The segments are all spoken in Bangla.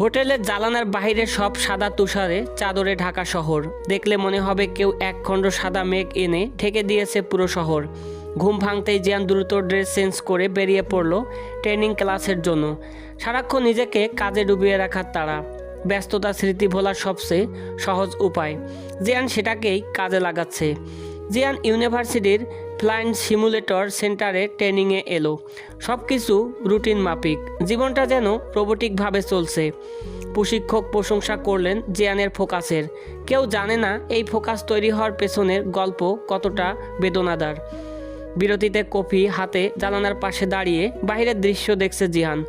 হোটেলের জালানার বাইরে সব সাদা তুষারে চাদরে ঢাকা শহর। দেখলে মনে হবে কেউ এক খণ্ড সাদা মেঘ এনে ঠেকে দিয়েছে পুরো শহর। ঘুম ভাঙতেই জিয়ান দ্রুত ড্রেস চেঞ্জ করে বেরিয়ে পড়ল ট্রেনিং ক্লাসের জন্য। সারাক্ষণ নিজেকে কাজে ডুবিয়ে রাখার তারা ব্যস্ততা, স্মৃতি ভোলার সবচেয়ে সহজ উপায়। জিয়ান সেটাকেই কাজে লাগাচ্ছে। জিয়ান ইউনিভার্সিটির ফ্লাইন্ট সিমুলেটর সেন্টারে ট্রেনিংয়ে এলো। সব কিছু রুটিন মাফিক। জীবনটা যেন রোবোটিকভাবে চলছে। প্রশিক্ষক প্রশংসা করলেন জিয়ানের ফোকাসের। কেউ জানে না এই ফোকাস তৈরি হওয়ার পেছনের গল্প কতটা বেদনাদার। বিরতিতে কফি হাতে জানালার পাশে দাঁড়িয়ে বাইরের দৃশ্য দেখছে জিহান।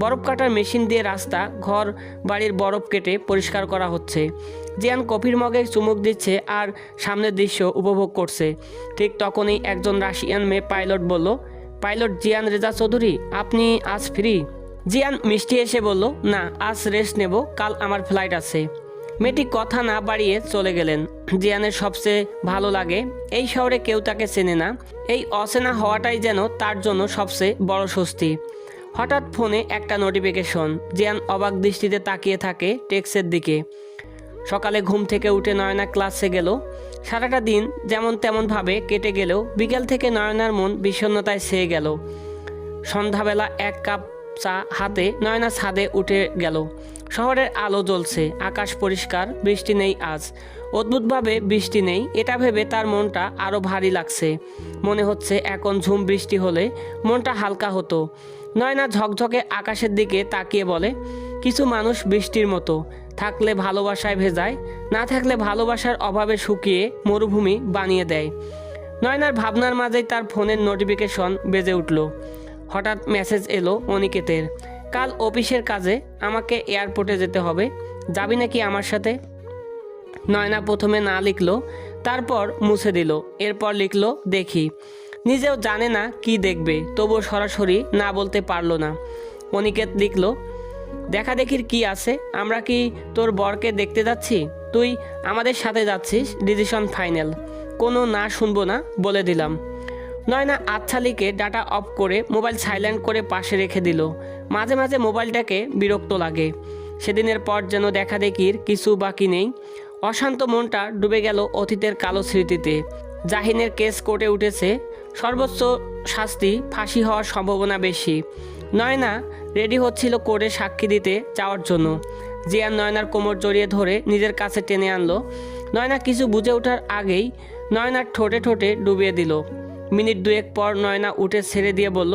বরফ কাটার মেশিন দিয়ে রাস্তা, ঘর, বাড়ির বরফ কেটে পরিষ্কার করা হচ্ছে। জিয়ান কফির মগে চুমুক দিচ্ছে আর সামনের দৃশ্য উপভোগ করছে। ঠিক তখনই একজন রাশিয়ান মেয়ে পাইলট বলল, পাইলট জিয়ান রেজা চৌধুরী, আপনি আজ ফ্রি? জিয়ান মিষ্টি এসে বলল, না, আজ রেস্ট নেব, কাল আমার ফ্লাইট আছে। মেয়েটি কথা না বাড়িয়ে চলে গেলেন। জিয়ানের সবচেয়ে ভালো লাগে, এই শহরে কেউ তাকে চেনে না। এই অচেনা হওয়াটাই যেন তার জন্য সবচেয়ে বড় স্বস্তি। হঠাৎ ফোনে একটা নোটিফিকেশন, জিয়ান অবাক দৃষ্টিতে তাকিয়ে থাকে টেক্সের দিকে। সকালে ঘুম থেকে উঠে নয়না ক্লাসে গেল। সারাটা দিন যেমন তেমনভাবে কেটে গেলেও বিকেল থেকে নয়নার মন বিষণ্ণতায় ছেয়ে গেল। সন্ধ্যাবেলা এক কাপ চা হাতে নয়না ছাদে উঠে গেল। শহরের আলো জ্বলছে, আকাশ পরিষ্কার, বৃষ্টি নেই আজ। অদ্ভুতভাবে বৃষ্টি নেই, এটা ভেবে তার মনটা আরও ভারী লাগছে। মনে হচ্ছে এখন ঝুম বৃষ্টি হলে মনটা হালকা হতো। নয়না ঝকঝকে আকাশের দিকে তাকিয়ে বলে কিছু মানুষ বৃষ্টির মতো। থাকলে ভালোবাসায় ভেজায়, না থাকলে ভালোবাসার অভাবে শুকিয়ে মরুভূমি বানিয়ে দেয়। নয়নার ভাবনার মাঝেই তার ফোনের নোটিফিকেশন বেজে উঠল। হঠাৎ মেসেজ এলো অনিকেতের। কাল অফিসের কাজে আমাকে এয়ারপোর্টে যেতে হবে। যাবি নাকি আমার সাথে? নয়না প্রথমে না লিখলো, তারপর মুছে দিল। এরপর লিখলো, দেখি। নিজেও জানে না কি দেখবে, তবুও সরাসরি না বলতে পারল না। অনিকেত লিখলো দেখা দেখির কি আছে? আমরা কি তোর বরকে দেখতে যাচ্ছি? তুই আমাদের সাথে যাচ্ছিস, ডিসিশন ফাইনাল। কোনো না শুনব না, বলে দিলাম। নয়না আচ্ছা লিখে ডাটা অফ করে মোবাইল সাইলেন্ট করে পাশে রেখে দিল। মাঝে মাঝে মোবাইলটাকে বিরক্ত লাগে। সেদিনের পর যেন দেখা দেখির কিছু বাকি নেই। অশান্ত মনটা ডুবে গেল অতীতের কালো স্মৃতিতে। জাহিনের কেস কোর্টে উঠেছে। সর্বোচ্চ শাস্তি ফাঁসি হওয়ার সম্ভাবনা বেশি। নয়না রেডি হচ্ছিল কোর্টে সাক্ষী দিতে যাওয়ার জন্য। জিয়ান নয়নার কোমর জড়িয়ে ধরে নিজের কাছে টেনে আনলো। নয়না কিছু বুঝে ওঠার আগেই নয়নার ঠোঁটে ঠোঁটে ডুবিয়ে দিল। মিনিট দুয়েক পর নয়না উঠে ছেড়ে দিয়ে বলল,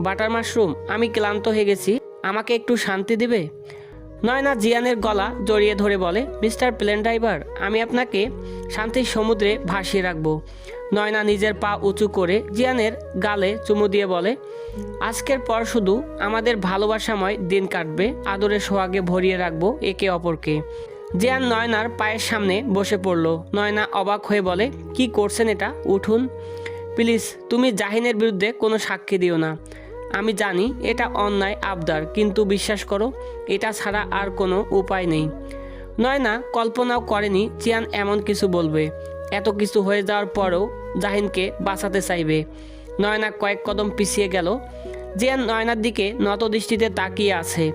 বাটার মাশরুম, আমি ক্লান্ত হয়ে গেছি। আমাকে একটু শান্তি দিবে? নয়না জিয়ানের গলা জড়িয়ে ধরে বলে, মিস্টার প্লেন ড্রাইভার আমি আপনাকে শান্তির সমুদ্রে ভাসিয়ে রাখব। নয়না নিজের পা উঁচু করে জিয়ানের গালে চুমু দিয়ে বলে, আজকের পর শুধু আমাদের ভালোবাসাময় দিন কাটবে, আদরে সোহাগে ভরিয়ে রাখব একে অপরকে। জিয়ান নয়নার পায়ের সামনে বসে পড়ল। নয়না অবাক হয়ে বলে, কি করছেন এটা? উঠুন। প্লিজ, তুমি জাহিনের বিরুদ্ধে কোনো সাক্ষী দিও না। আমি জানি এটা অন্যায়, আবদার, কিন্তু বিশ্বাস করো, এটা ছাড়া আর কোনো উপায় নেই। নয়না কল্পনাও করেনি চিয়ান এমন কিছু বলবে। এত কিছু হয়ে যাওয়ার পরও জাহিনকে বাঁচাতে চাইবে। নয়না কয়েক কদম পিছিয়ে গেল। জিয়ান নয়নার দিকে নত দৃষ্টিতে তাকিয়ে আছে।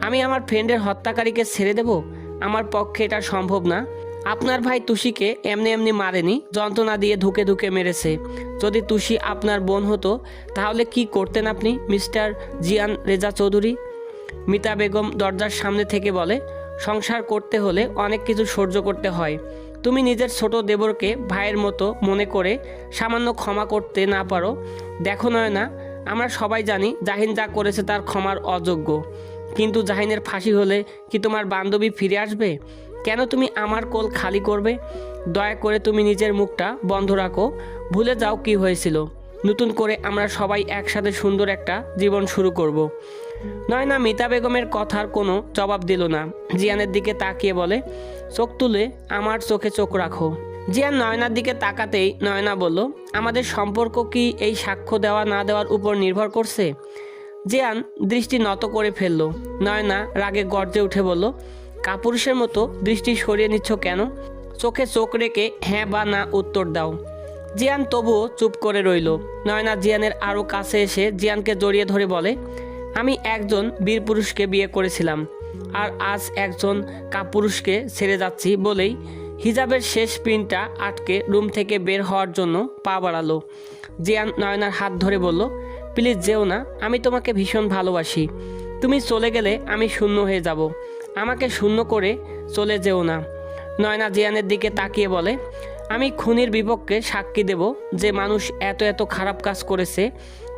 আমি আমার ফ্রেন্ডের হত্যাকারীকে ছেড়ে দেব? আমার পক্ষে এটা সম্ভব না। আপনার ভাই তুষিকে এমনি এমনি মারেনি, যন্ত্রণা দিয়ে ধুকে ধুকে মেরেছে। যদি তুষি আপনার বোন হতো, তাহলে কি করতেন আপনি, মিস্টার জিয়ান রেজা চৌধুরী? মিতা বেগম দরজার সামনে থেকে বলে, সংসার করতে হলে অনেক কিছু সহ্য করতে হয়। তুমি নিজের ছোট দেবরকে ভাইয়ের মতো মনে করে সামান্য ক্ষমা করতে না পারো। দেখো নয় না আমরা সবাই জানি জাহিন যা করেছে তার ক্ষমার অযোগ্য। কিন্তু জাহিনের ফাঁসি হলে কি তোমার বান্ধবী ফিরে আসবে? কেন তুমি আমার কোল খালি করবে? দয়া করে তুমি নিজের মুখটা বন্ধ রাখো। ভুলে যাও কি হয়েছিল। নতুন করে আমরা সবাই একসাথে সুন্দর একটা জীবন শুরু করব। নয়না মিতা বেগমের কথার কোনো জবাব দিল না। জিয়ানের দিকে তাকিয়ে বলে, চোখ তুলে আমার চোখে চোখ রাখো। জিয়ান নয়নার দিকে তাকাতেই নয়না বলল, আমাদের সম্পর্ক কি এই সাক্ষ্য দেওয়া না দেওয়ার উপর নির্ভর করছে? জিয়ান দৃষ্টি নত করে ফেলল। নয়না রাগে গর্জে উঠে বলল কাপুরুষের মতো দৃষ্টি সরিয়ে নিচ্ছ কেন? চোখে চোখ রেখে হ্যাঁ বা না উত্তর দাও। জিয়ান তবুও চুপ করে রইল। নয়না জিয়ানের আরও কাছে এসে জিয়ানকে জড়িয়ে ধরে বলে, আমি একজন বীর পুরুষকে বিয়ে করেছিলাম, আর আজ একজন কাপুরুষকে ছেড়ে যাচ্ছি বলেই হিজাবের শেষ পিনটা আটকে রুম থেকে বের হওয়ার জন্য পা বাড়ালো। জিয়ান নয়নার হাত ধরে বলল, প্লিজ যেও না, আমি তোমাকে ভীষণ ভালোবাসি। তুমি চলে গেলে আমি শূন্য হয়ে যাব। আমাকে শূন্য করে চলে যেও না। নয়না জিয়ানের দিকে তাকিয়ে বলে, আমি খুনির বিপক্ষে সাক্ষী দেব যে মানুষ এত এত খারাপ কাজ করেছে,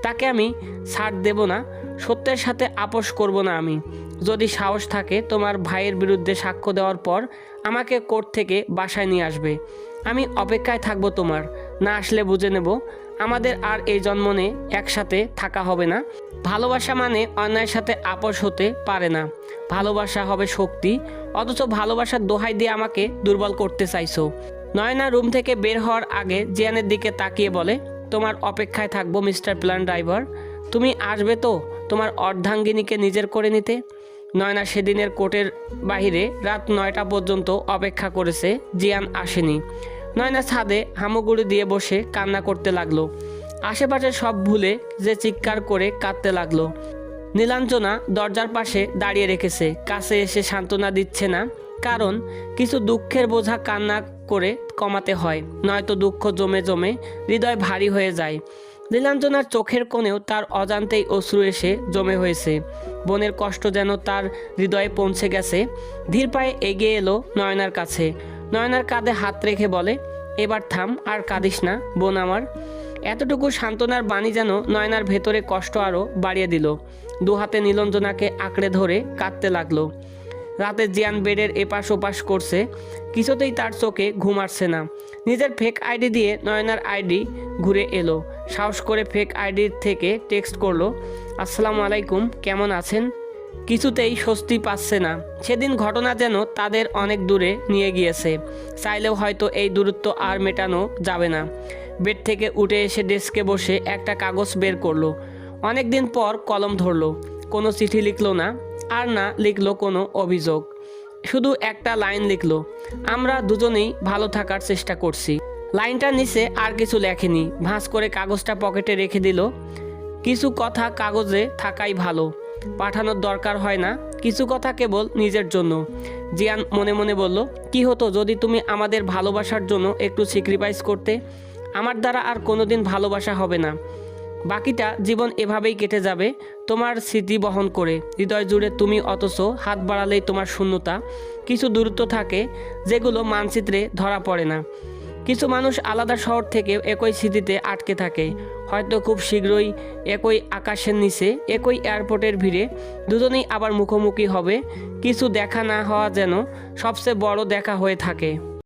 তাকে আমি ছাড় দেব না, সত্যের সাথে আপোষ করব না আমি। যদি সাহস থাকে তোমার ভাইয়ের বিরুদ্ধে সাক্ষ্য দেওয়ার পর আমাকে কোর্ট থেকে বাসায় নিয়ে আসবে। আমি অপেক্ষায় থাকব তোমার। না আসলে বুঝে নেব আমাদের আর এই জন্মনে একসাথে থাকা হবে না। ভালোবাসা মানে অন্যায়ের সাথে আপোষ হতে পারে না। ভালোবাসা হবে শক্তি, অথচ ভালোবাসার দোহাই দিয়ে আমাকে দুর্বল করতে চাইছো। নয়না রুম থেকে বের হওয়ার আগে জিয়ানের দিকে তাকিয়ে বলে, তোমার অপেক্ষায় থাকব, মিস্টার প্ল্যান ড্রাইভার। তুমি আসবে তো তোমার অর্ধাঙ্গিনীকে নিজের করে নিতে? নয়না সেদিনের কোর্টের বাইরে রাত নয়টা পর্যন্ত অপেক্ষা করেছে, জিয়ান আসেনি। নয়না ছাদে হামুগুড়ি দিয়ে বসে কান্না করতে লাগল। আশেপাশে সব ভুলে যে চিৎকার করে কাঁদতে লাগল। নীলাঞ্জনা দরজার পাশে দাঁড়িয়ে রেখেছে, কাছে এসে সান্ত্বনা দিচ্ছে না, কারণ কিছু দুঃখের বোঝা কান্না করে কমাতে হয়, নয়তো দুঃখ জমে জমে হৃদয় ভারী হয়ে যায়। নীলাঞ্জনার চোখের কোণেও তার অজান্তেই অশ্রু এসে জমে হয়েছে। বোনের কষ্ট যেন তার হৃদয়ে পৌঁছে গেছে। ধীর পায়ে এগিয়ে এলো নয়নার কাছে। নয়নার কাঁধে হাত রেখে বলে, এবার থাম, আর কাঁদিস না, বোন আমার। এতটুকু সান্ত্বনার বাণী যেন নয়নার ভেতরে কষ্ট আরও বাড়িয়ে দিল। দু হাতে নীলঞ্জনাকে আঁকড়ে ধরে কাঁদতে লাগল। রাতে জিয়ান বেডের এপাশ ওপাশ করছে, কিছুতেই তার চোখে ঘুম আসছে না। নিজের ফেক আইডি দিয়ে নয়নার আইডি ঘুরে এলো। সাহস করে ফেক আইডির থেকে টেক্সট করল, আসসালামু আলাইকুম, কেমন আছেন? কিছুতেই স্বস্তি পাচ্ছে না। সেদিন ঘটনা যেন তাদের অনেক দূরে নিয়ে গিয়েছে। চাইলেও হয়তো এই দূরত্ব আর মেটানো যাবে না। বেড থেকে উঠে এসে ডেস্কে বসে একটা কাগজ বের করল। অনেক দিন পর কলম ধরলো। কোনো চিঠি লিখলো না, আর না লিখলো কোনো অভিযোগ। শুধু একটা লাইন লিখলো, আমরা দুজনেই ভালো থাকার চেষ্টা করছি। লাইনটার নিচে আর কিছু লেখেনি। ভাঁজ করে কাগজটা পকেটে রেখে দিল। কিছু কথা কাগজে থাকাই ভালো। পাঠানোর দরকার হয় না। কিছু কথা কেবল নিজের জন্য। জিয়ান মনে মনে বলল, কি হতো যদি তুমি আমাদের ভালোবাসার জন্য একটু স্যাক্রিফাইস করতে? আমার দ্বারা আর কোনোদিন ভালোবাসা হবে না। বাকিটা জীবন এভাবেই কেটে যাবে। তোমার স্মৃতি বহন করে। হৃদয় জুড়ে তুমি অথচ হাত বাড়ালেই তোমার শূন্যতা। কিছু দূরত্ব থাকে যেগুলো মানচিত্রে ধরা পড়ে না। কিছু মানুষ আলাদা শহর থেকে একই স্মৃতিতে আটকে থাকে। হয়তো খুব শীঘ্রই একই আকাশের নিচে, একই এয়ারপোর্টের ভিড়ে দুজনেই আবার মুখোমুখি হবে। কিছু দেখা না হওয়া যেন সবচেয়ে বড় দেখা হয়ে থাকে।